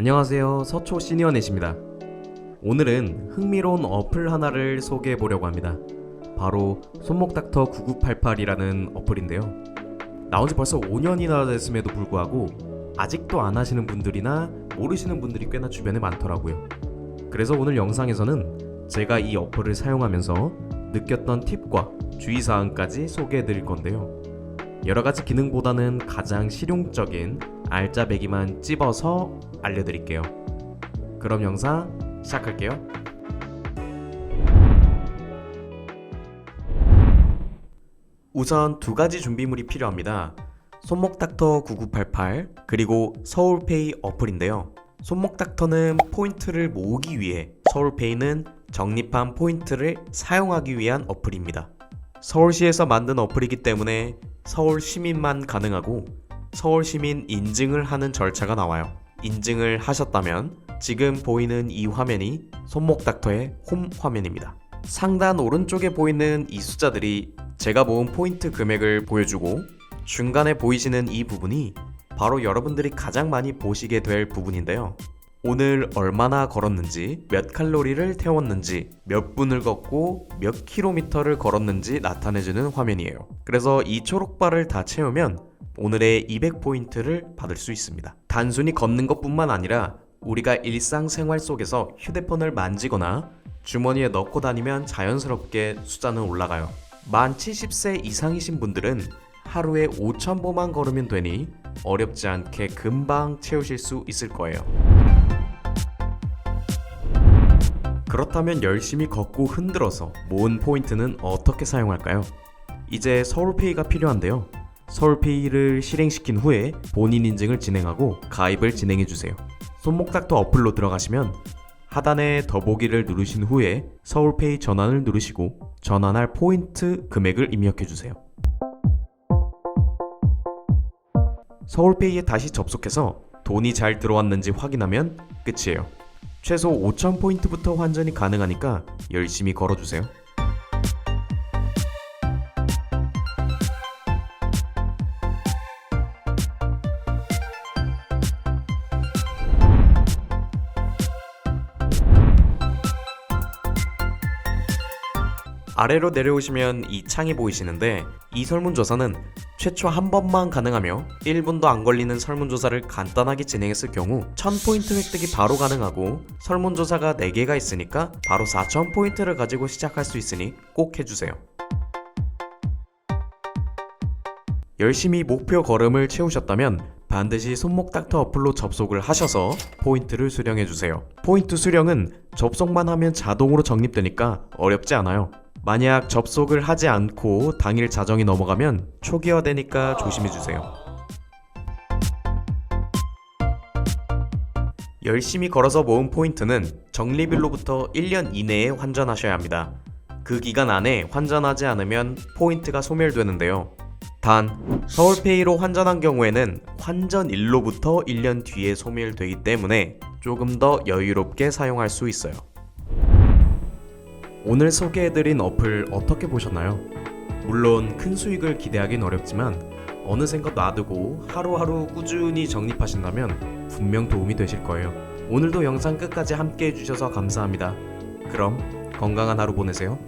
안녕하세요. 서초 시니어넷입니다. 오늘은 흥미로운 어플 하나를 소개해 보려고 합니다. 바로 손목닥터 9988이라는 어플인데요. 나온 지 벌써 5년이나 됐음에도 불구하고 아직도 안 하시는 분들이나 모르시는 분들이 꽤나 주변에 많더라고요. 그래서 오늘 영상에서는 제가 이 어플을 사용하면서 느꼈던 팁과 주의사항까지 소개해 드릴 건데요. 여러 가지 기능보다는 가장 실용적인 알짜배기만 찝어서 알려드릴게요. 그럼 영상 시작할게요. 우선 두 가지 준비물이 필요합니다. 손목닥터 9988 그리고 서울페이 어플인데요. 손목닥터는 포인트를 모으기 위해 서울페이는 적립한 포인트를 사용하기 위한 어플입니다. 서울시에서 만든 어플이기 때문에 서울 시민만 가능하고 서울 시민 인증을 하는 절차가 나와요. 인증을 하셨다면 지금 보이는 이 화면이 손목 닥터의 홈 화면입니다. 상단 오른쪽에 보이는 이 숫자들이 제가 모은 포인트 금액을 보여주고 중간에 보이시는 이 부분이 바로 여러분들이 가장 많이 보시게 될 부분인데요. 오늘 얼마나 걸었는지, 몇 칼로리를 태웠는지, 몇 분을 걷고 몇 킬로미터를 걸었는지 나타내주는 화면이에요. 그래서 이 초록바를 다 채우면 오늘의 200포인트를 받을 수 있습니다. 단순히 걷는 것뿐만 아니라 우리가 일상생활 속에서 휴대폰을 만지거나 주머니에 넣고 다니면 자연스럽게 숫자는 올라가요. 만 70세 이상이신 분들은 하루에 5,000보만 걸으면 되니 어렵지 않게 금방 채우실 수 있을 거예요. 그렇다면 열심히 걷고 흔들어서 모은 포인트는 어떻게 사용할까요? 이제 서울페이가 필요한데요. 서울페이를 실행시킨 후에 본인 인증을 진행하고 가입을 진행해 주세요. 손목닥터 어플로 들어가시면 하단에 더보기를 누르신 후에 서울페이 전환을 누르시고 전환할 포인트 금액을 입력해 주세요. 서울페이에 다시 접속해서 돈이 잘 들어왔는지 확인하면 끝이에요. 최소 5,000포인트부터 환전이 가능하니까 열심히 걸어주세요. 아래로 내려오시면 이 창이 보이시는데 이 설문조사는 최초 한 번만 가능하며 1분도 안 걸리는 설문조사를 간단하게 진행했을 경우 1000포인트 획득이 바로 가능하고 설문조사가 4개가 있으니까 바로 4000포인트를 가지고 시작할 수 있으니 꼭 해주세요. 열심히 목표 걸음을 채우셨다면 반드시 손목 닥터 어플로 접속을 하셔서 포인트를 수령해주세요. 포인트 수령은 접속만 하면 자동으로 적립되니까 어렵지 않아요. 만약 접속을 하지 않고 당일 자정이 넘어가면 초기화되니까 조심해주세요. 열심히 걸어서 모은 포인트는 적립일로부터 1년 이내에 환전하셔야 합니다. 그 기간 안에 환전하지 않으면 포인트가 소멸되는데요. 단, 서울페이로 환전한 경우에는 환전일로부터 1년 뒤에 소멸되기 때문에 조금 더 여유롭게 사용할 수 있어요. 오늘 소개해드린 어플 어떻게 보셨나요? 물론 큰 수익을 기대하긴 어렵지만 어느샌가 놔두고 하루하루 꾸준히 적립하신다면 분명 도움이 되실 거예요. 오늘도 영상 끝까지 함께 해주셔서 감사합니다. 그럼 건강한 하루 보내세요.